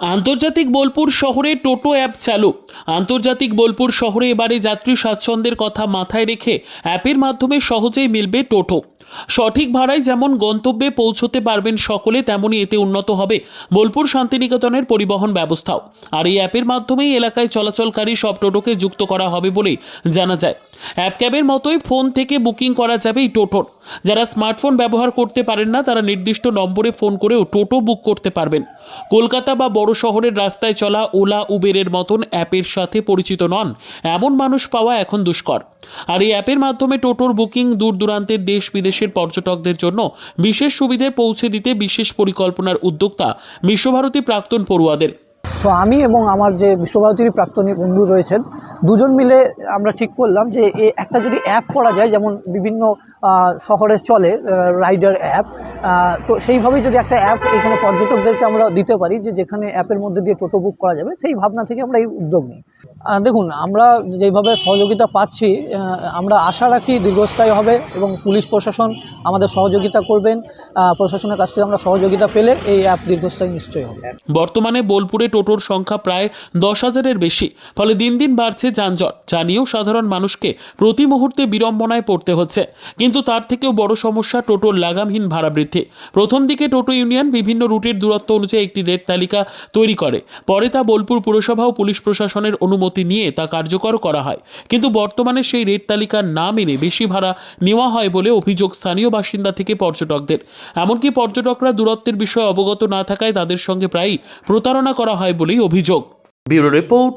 আন্তর্জাতিক বোলপুর শহরে টোটো অ্যাপ চালু। আন্তর্জাতিক বোলপুর শহরে এবারে যাত্রী স্বাচ্ছন্দ্যের কথা মাথায় রেখে অ্যাপের মাধ্যমে সহজেই মিলবে টোটো। সঠিক ভাড়ায় যেমন গন্তব্যে পৌঁছতে পারবেন সকলে তেমনই এতে উন্নত হবে বোলপুর শান্তিনিকেতনের পরিবহন ব্যবস্থাও। আর এই অ্যাপের মাধ্যমেই এলাকায় চলাচলকারী সব টোটোকে যুক্ত করা হবে বলে জানা যায়। অ্যাপ ক্যাবের মতোই ফোন থেকে বুকিং করা যাবে এই টোটোর। যারা স্মার্টফোন ব্যবহার করতে পারেন না, তারা নির্দিষ্ট নম্বরে ফোন করেও টোটো বুক করতে পারবেন। কলকাতা বা বড় শহরের রাস্তায় চলা ওলা, উবেরের মতন অ্যাপের সাথে পরিচিত নন, এমন মানুষ পাওয়া এখন দুষ্কর। আর এই অ্যাপের মাধ্যমে টোটোর বুকিং দূর দূরান্তের দেশ বিদেশের পর্যটকদের জন্য বিশেষ সুবিধে পৌঁছে দিতে বিশেষ পরিকল্পনার উদ্যোক্তা বিশ্বভারতী প্রাক্তন পড়ুয়াদের। তো আমি এবং আমার যে বিশ্বভারতীর প্রাক্তনী বন্ধু রয়েছেন, দুজন মিলে আমরা ঠিক করলাম যে একটা যদি অ্যাপ করা যায়, যেমন বিভিন্ন শহরে চলে রাইডার অ্যাপ। তো সেইভাবেই যদি একটা অ্যাপ এখানে পর্যটকদেরকে আমরা দিতে পারি যে যেখানে অ্যাপের মধ্যে দিয়ে টোটো বুক করা যাবে, সেই ভাবনা থেকে আমরা এই উদ্যোগ নিই। দেখুন, আমরা যেভাবে সহযোগিতা পাচ্ছি আমরা আশা রাখি দীর্ঘস্থায়ী হবে এবং পুলিশ প্রশাসন আমাদের সহযোগিতা করবেন। প্রশাসনের কাছ থেকে আমরা সহযোগিতা পেলে এই অ্যাপ দীর্ঘস্থায়ী নিশ্চয়ই হবে। বর্তমানে বোলপুরে টোটোর সংখ্যা প্রায় দশ হাজারের বেশি, ফলে দিন দিন বাড়ছে যানজট, যা নিয়েও সাধারণ মানুষকে প্রতি মুহূর্তে বিড়ম্বনায় পড়তে হচ্ছে। কিন্তু তার থেকেও বড় সমস্যা টোটোর লাগামহীন ভাড়া বৃদ্ধি প্রথম দিকে টোটো ইউনিয়ন বিভিন্ন রুটের দূরত্ব অনুযায়ী একটি রেট তালিকা তৈরি করে। পরে তা বোলপুর পুরসভা ও পুলিশ প্রশাসনের অনুমতি নিয়ে তা কার্যকর করা হয়। কিন্তু বর্তমানে সেই রেট তালিকা না মেনে বেশি ভাড়া নেওয়া হয় বলে অভিযোগ স্থানীয় বাসিন্দা থেকে পর্যটকদের। এমনকি পর্যটকরা দূরত্বের বিষয়ে অবগত না থাকায় তাদের সঙ্গে প্রায়ই প্রতারণা করা হয় বলেই অভিযোগ। Bureau report